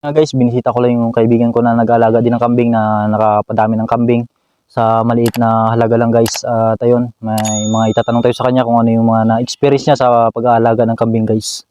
Nga guys, binisita ko lang yung kaibigan ko na nag-aalaga din ng kambing na nakapadami ng kambing sa maliit na halaga lang guys. At ayun, may mga itatanong tayo sa kanya kung ano yung mga na-experience niya sa pag-aalaga ng kambing guys.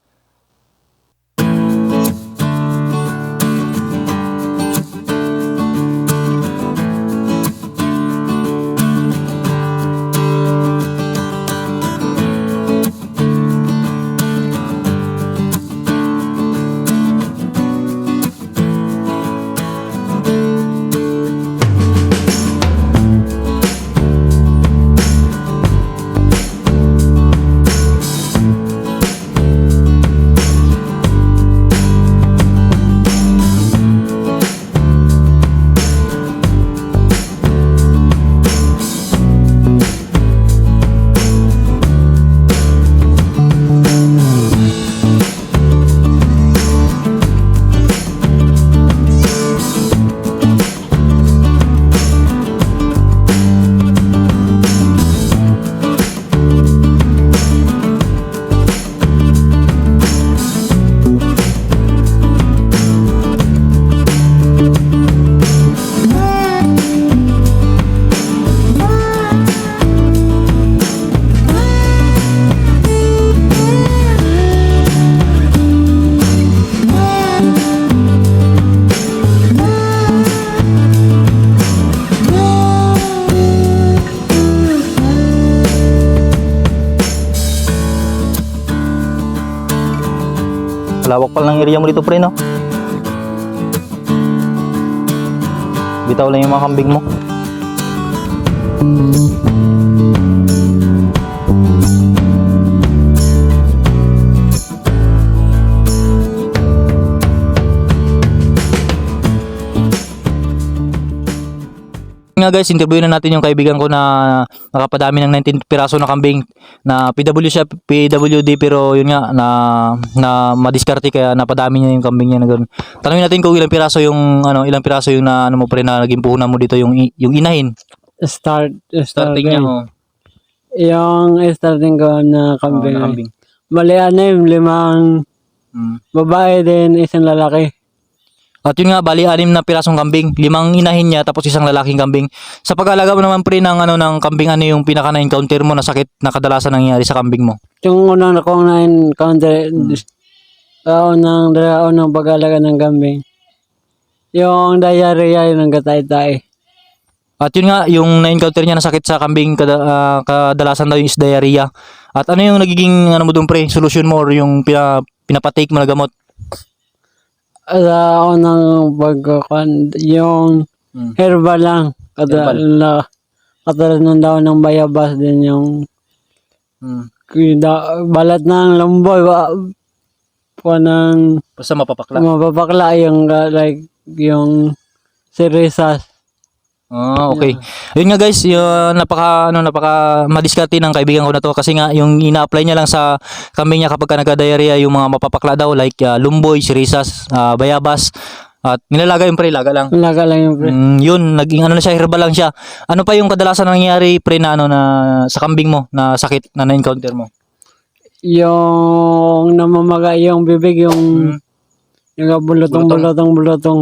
Lawak pala ng area mo dito pre no? Bitaw lang yung mga kambing mo. Nga guys, interview na natin yung kaibigan ko na nakapadami ng 19 piraso na kambing na PW siya, PWD pero yun nga na na madiskarte kaya napadami niya yung kambing niya na ganun. Tanungin natin kung ilang piraso yung ano, ilang piraso yung na ano mo pre na naging puhunan mo dito yung yung inahin. Start, Starting niya oh. Yung starting ko na Oh, kambing. na kambing. Bali, ano yung limang Mm. babae din, isang lalaki. At yun nga, bali anim na pirasong kambing, limang inahin niya tapos isang lalaking kambing. Sa pag-alaga mo naman pre ng ano ng kambing ano yung pinaka na encounter mo na sakit na kadalasan nangyayari sa kambing mo? Yung unang na kong na-encounter, uh, unang, dala, unang pag-alaga ng kambing. Yung diarrhea yung gatay-tay. At yun nga, yung na-encounter niya na sakit sa kambing, kada, ah, kadalasan daw yung is diarrhea. At ano yung nagiging, ano mo doon pre, solution mo or yung pina, pinapatake mo na gamot? Sa unang pagkakan, yung Mm. herbal lang. Katulad, na, katulad ng daw ng bayabas din yung Hmm. da, balat ng lamboy. Wa, pa ng Basta mapapakla. mapapakla yung uh, like yung sirisas. Ah, okay. Yun nga guys, yung napaka ano napaka madiskarte ng kaibigan ko na to kasi nga yung ina-apply niya lang sa kambing niya kapag ka nagka-diarrhea yung mga mapapakla daw like ah, lumboy, sirisas, ah, bayabas at nilalagay yung pre laga lang. Laga lang yung pre. Mm, yun, naging ano na siya, herbal lang siya. Ano pa yung kadalasan nangyayari pre na ano na sa kambing mo na sakit na na-encounter mo? Yung namamaga yung bibig, yung Mm. yung bulotong bulotong bulotong.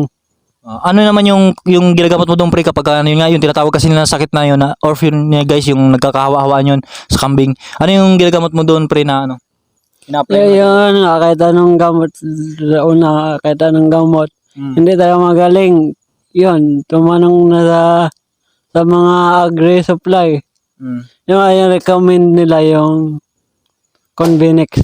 Ah, ano naman yung yung ginagamot mo doon pre kapag ano yun nga yung tinatawag kasi nila sakit na yun na orphan niya guys yung nagkakahawa-hawaan yun sa kambing. Ano yung ginagamot mo doon pre na ano? Ina-apply Yeah, yun, kahit anong gamot, una, kahit anong gamot, Mm. hindi tayo magaling. Yun, tumanong na sa, sa mga agri-supply. Mm. Yung ayun, recommend nila yung Convinex.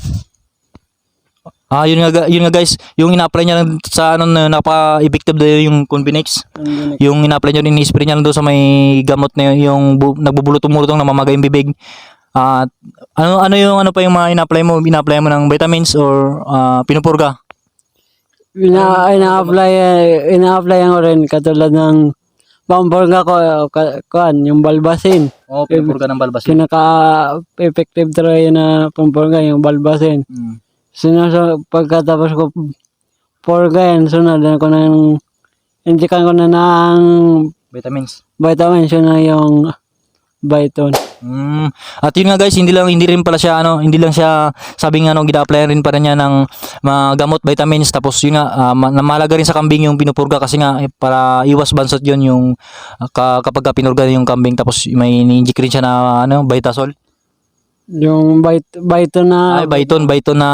Ah, yun nga ga- yun nga guys, yung ina-apply niya lang sa ano na napaka-effective daw yung Convinex. Convinex. Yung ina-apply niya din spray niya lang doon sa may gamot na yun, yung bu- nagbubulutong-mulutong na mamaga yung bibig. At ano ano yung ano pa yung mga ina-apply mo? Ina-apply mo ng vitamins or ah, pinupurga? Ina, ina-apply, ina-apply ko rin katulad ng pamporga ko, kuan, yung balbasin. Oh, pinupurga ng balbas. Pinaka-effective try na pamporga, yung balbasin. Mm. Sinasa, pagkatapos ko porga yan, sunod na ko ng, indikan ko na ng Vitamins. vitamins, yun na yung Byton. Mm. At yun nga guys, hindi lang hindi rin pala siya ano, hindi lang siya sabing ano gina-applyan rin para niya ng mga gamot, vitamins tapos yun nga ah, ma- na mahalaga rin sa kambing yung pinupurga kasi nga eh, para iwas bansot yun yung ah, ka, kapag ka pinurga yung kambing tapos may ni-inject rin siya na ano, Vitasol. Yung bait, baito na Ay, Biton, Biton na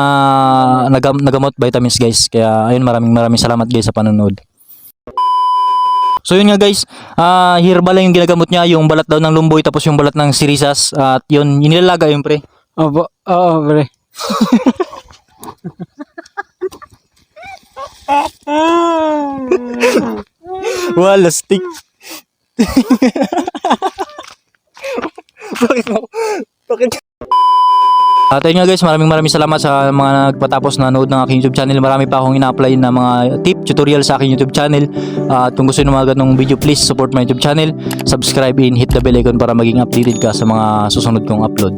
nagam, nagamot vitamins guys. Kaya ayun, maraming maraming salamat guys sa panonood. So yun nga guys, ah herbal lang yung ginagamot niya, yung balat daw ng lumboy tapos yung balat ng sirisas at yun, inilalaga yun pre. Opo, oo, pre. Wala stick. Bakit mo? Bakit? At ayun nga guys, maraming maraming salamat sa mga nagpatapos na nanood ng aking YouTube channel. Marami pa akong ina-apply na mga tip, tutorial sa aking YouTube channel. At kung gusto nyo mga ganong video, please support my YouTube channel. Subscribe and hit the bell icon para maging updated ka sa mga susunod kong upload.